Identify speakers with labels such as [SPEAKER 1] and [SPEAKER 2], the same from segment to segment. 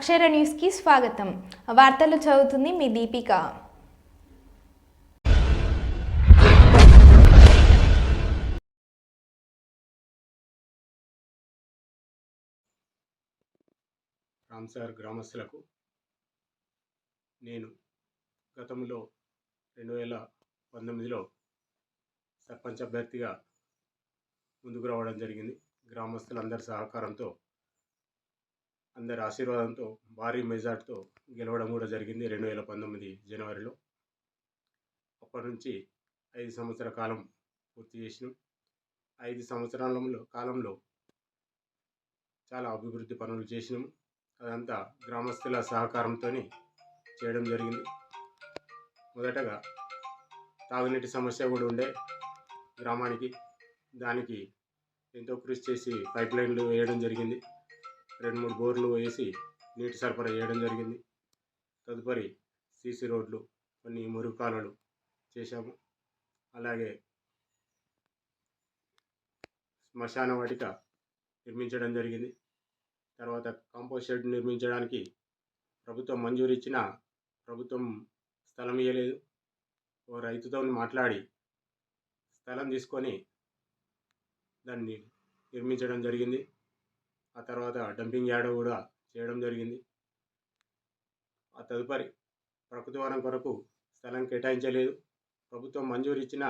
[SPEAKER 1] అక్షర న్యూస్కి స్వాగతం. వార్తలు చదువుతుంది మీ దీపిక.
[SPEAKER 2] రామ్సార్ గ్రామస్తులకు నేను గతంలో రెండు వేల పంతొమ్మిదిలో సర్పంచ్ అభ్యర్థిగా ముందుకు రావడం జరిగింది. గ్రామస్తులందరి సహకారంతో అందరి ఆశీర్వాదంతో భారీ మెజార్టీతో గెలవడం కూడా జరిగింది రెండు వేల పంతొమ్మిది జనవరిలో. అప్పటి నుంచి ఐదు సంవత్సరాల కాలం పూర్తి చేసినాం. ఐదు సంవత్సరాలలో కాలంలో చాలా అభివృద్ధి పనులు చేసినాం. అదంతా గ్రామస్తుల సహకారంతో చేయడం జరిగింది. మొదటగా తాగునీటి సమస్య కూడా ఉండే గ్రామానికి దానికి ఎంతో కృషి చేసి పైప్ లైన్లు వేయడం జరిగింది. రెండు మూడు బోర్లు వేసి నీటి సరఫరా చేయడం జరిగింది. తదుపరి సీసీ రోడ్లు కొన్ని మురుగు కాలువలు చేశాము. అలాగే శ్మశాన వాటిక నిర్మించడం జరిగింది. తర్వాత కాంపోస్ట్ షెడ్ నిర్మించడానికి ప్రభుత్వం మంజూరు ఇచ్చిన ప్రభుత్వం స్థలం ఇవ్వలేదు ఓ రైతుతో మాట్లాడి స్థలం తీసుకొని దాన్ని నిర్మించడం జరిగింది. ఆ తర్వాత డంపింగ్ యార్డ్ కూడా చేయడం జరిగింది. ఆ తదుపరి ప్రకృతి వనం కొరకు స్థలం కేటాయించలేదు. ప్రభుత్వం మంజూరు ఇచ్చిన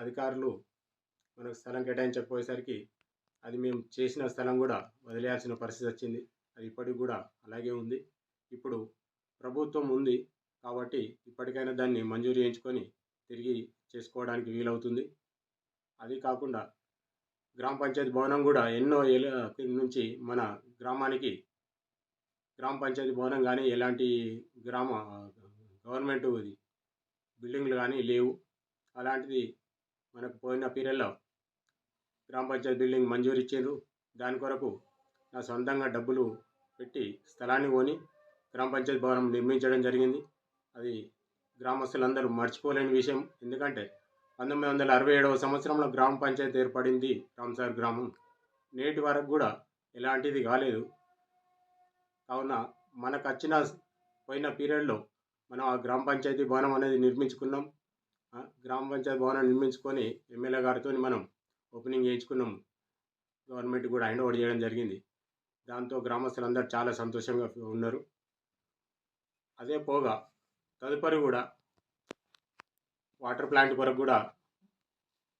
[SPEAKER 2] అధికారులు మనకు స్థలం కేటాయించకపోయేసరికి అది మేము చేసిన స్థలం కూడా వదిలేయాల్సిన పరిస్థితి వచ్చింది. అది ఇప్పటికి కూడా అలాగే ఉంది. ఇప్పుడు ప్రభుత్వం ఉంది కాబట్టి ఇప్పటికైనా దాన్ని మంజూరు చేయించుకొని తిరిగి చేసుకోవడానికి వీలవుతుంది. అది కాకుండా గ్రామ పంచాయతీ భవనం కూడా ఎన్నో ఏళ్ళ నుంచి మన గ్రామానికి గ్రామ పంచాయతీ భవనం కానీ ఎలాంటి గ్రామ గవర్నమెంట్ బిల్డింగ్లు కానీ లేవు. అలాంటిది మనకు పోయిన పీరియడ్లో గ్రామ పంచాయతీ బిల్డింగ్ మంజూరు ఇచ్చారు. దాని కొరకు నా సొంతంగా డబ్బులు పెట్టి స్థలాన్ని కొని గ్రామ పంచాయతీ భవనం నిర్మించడం జరిగింది. అది గ్రామస్తులందరూ మర్చిపోలేని విషయం. ఎందుకంటే పంతొమ్మిది వందల అరవై ఏడవ సంవత్సరంలో గ్రామ పంచాయతీ ఏర్పడింది రామ్సార్ గ్రామం. నేటి వరకు కూడా ఎలాంటిది కాలేదు. కావున మనకు వచ్చిన పోయిన పీరియడ్లో మనం ఆ గ్రామ పంచాయతీ భవనం అనేది నిర్మించుకున్నాం. గ్రామ పంచాయతీ భవనం నిర్మించుకొని ఎమ్మెల్యే గారితో మనం ఓపెనింగ్ చేయించుకున్నాం. గవర్నమెంట్ కూడా హ్యాండ్ ఓవర్ చేయడం జరిగింది. దాంతో గ్రామస్తులందరూ చాలా సంతోషంగా ఉన్నారు. అదే పోగా తదుపరి కూడా వాటర్ ప్లాంట్ కొరకు కూడా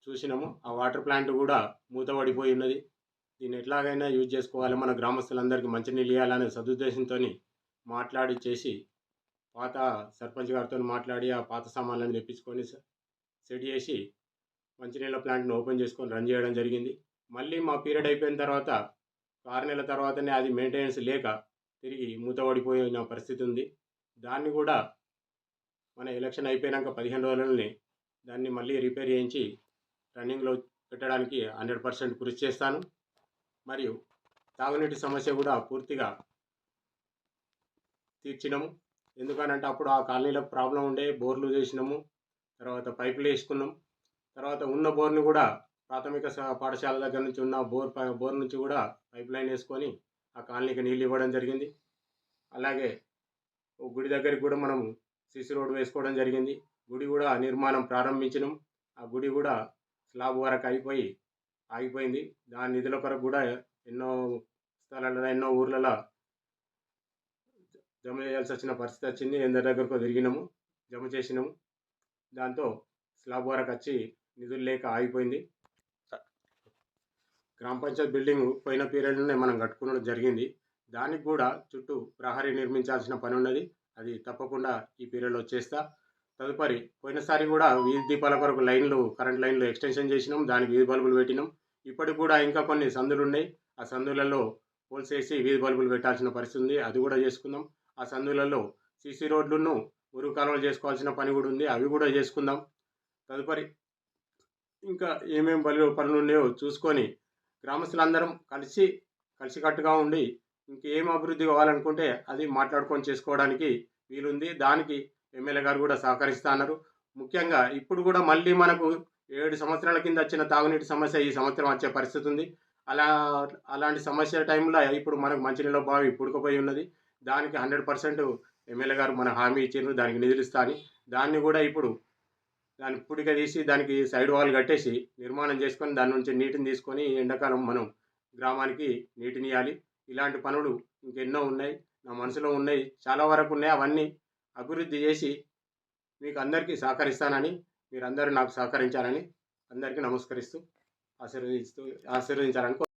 [SPEAKER 2] చూసినాము. ఆ వాటర్ ప్లాంట్ కూడా మూతబడిపోయి ఉన్నది. దీన్ని ఎట్లాగైనా యూజ్ చేసుకోవాలి. మన గ్రామస్తులందరికీ మంచినీళ్ళు ఇవ్వాలనే సదుద్దేశంతో మాట్లాడి చేసి పాత సర్పంచ్ గారితో మాట్లాడి ఆ పాత సామాన్లను తెప్పించుకొని సెట్ చేసి మంచినీళ్ళ ప్లాంట్ను ఓపెన్ చేసుకొని రన్ చేయడం జరిగింది. మళ్ళీ మా పీరియడ్ అయిపోయిన తర్వాత ఆరు నెలల తర్వాతనే అది మెయింటెనెన్స్ లేక తిరిగి మూతపడిపోయిన పరిస్థితి ఉంది. దాన్ని కూడా మన ఎలక్షన్ అయిపోయినాక పదిహేను రోజులని దాన్ని మళ్ళీ రిపేర్ చేయించి రన్నింగ్లో పెట్టడానికి హండ్రెడ్ పర్సెంట్ కృషి చేస్తాను. మరియు తాగునీటి సమస్య కూడా పూర్తిగా తీర్చినాము. ఎందుకనంటే అప్పుడు ఆ కాలనీలో ప్రాబ్లం ఉండే బోర్లు చేసినాము తర్వాత పైపులు వేసుకున్నాం. తర్వాత ఉన్న బోర్ని కూడా ప్రాథమిక పాఠశాల దగ్గర నుంచి ఉన్న బోర్ బోర్ నుంచి కూడా పైప్ లైన్ వేసుకొని ఆ కాలనీకి నీళ్ళు ఇవ్వడం జరిగింది. అలాగే ఓ గుడి దగ్గరికి కూడా మనము సిసి రోడ్ వేసుకోవడం జరిగింది. గుడి కూడా నిర్మాణం ప్రారంభించినాం. ఆ గుడి కూడా స్లాబ్ వరకు అయిపోయి ఆగిపోయింది. దాని నిధుల కొరకు కూడా ఎన్నో స్థలాలలో ఎన్నో ఊర్లలో జమ చేయాల్సి వచ్చిన పరిస్థితి వచ్చింది. ఎందరి దగ్గరకు తిరిగినాము జమ చేసినాము. దాంతో స్లాబ్ వరకు వచ్చి నిధులు లేక ఆగిపోయింది. గ్రామ పంచాయత్ బిల్డింగ్ పోయిన పీరియడ్లోనే మనం కట్టుకోవడం జరిగింది. దానికి కూడా చుట్టూ ప్రహరీ నిర్మించాల్సిన పని ఉన్నది. అది తప్పకుండా ఈ పీరియడ్లో చేస్తా. తదుపరి పోయినసారి కూడా వీధి దీపాల కొరకు లైన్లు కరెంట్ లైన్లు ఎక్స్టెన్షన్ చేసినాం దానికి వీధి బల్బులు పెట్టినాం. ఇప్పటికి కూడా ఇంకా కొన్ని సందులు ఉన్నాయి. ఆ సందులలో పోల్స్ వేసి వీధి బల్బులు పెట్టాల్సిన పరిస్థితి ఉంది. అది కూడా చేసుకుందాం. ఆ సందులలో సీసీ రోడ్లను మురుగు కాలువలు చేసుకోవాల్సిన పని కూడా ఉంది. అవి కూడా చేసుకుందాం. తదుపరి ఇంకా ఏమేమి బలు పనులు ఉన్నాయో చూసుకొని గ్రామస్తులందరం కలిసి కలిసికట్టుగా ఉండి ఇంకేం అభివృద్ధి కావాలనుకుంటే అది మాట్లాడుకొని చేసుకోవడానికి వీలుంది. దానికి ఎమ్మెల్యే గారు కూడా సహకరిస్తున్నారు. ముఖ్యంగా ఇప్పుడు కూడా మళ్ళీ మనకు ఏడు సంవత్సరాల కింద వచ్చిన తాగునీటి సమస్య ఈ సంవత్సరం వచ్చే పరిస్థితి ఉంది. అలా అలాంటి సమస్య టైంలో ఇప్పుడు మనకు మంచినీళ్ళ బావి పుడుకుపోయి ఉన్నది. దానికి హండ్రెడ్ పర్సెంట్ ఎమ్మెల్యే గారు మన హామీ ఇచ్చిండ్రు. దానికి నిధులు ఇస్తా అని దాన్ని కూడా ఇప్పుడు దాన్ని పుడిక తీసి దానికి సైడ్ వాల్ కట్టేసి నిర్మాణం చేసుకొని దాని నుంచి నీటిని తీసుకొని ఎండాకాలం మనం గ్రామానికి నీటిని ఇవ్వాలి ఇలాంటి పనులు ఇంకెన్నో ఉన్నాయి. నా మనసులో ఉన్నాయి. చాలా వరకు ఉన్నాయి. అవన్నీ అభివృద్ధి చేసి మీకు అందరికీ సహకరిస్తానని మీరందరూ నాకు సహకరించాలని అందరికీ నమస్కరిస్తూ ఆశీర్వదిస్తూ ఆశీర్వదించాలని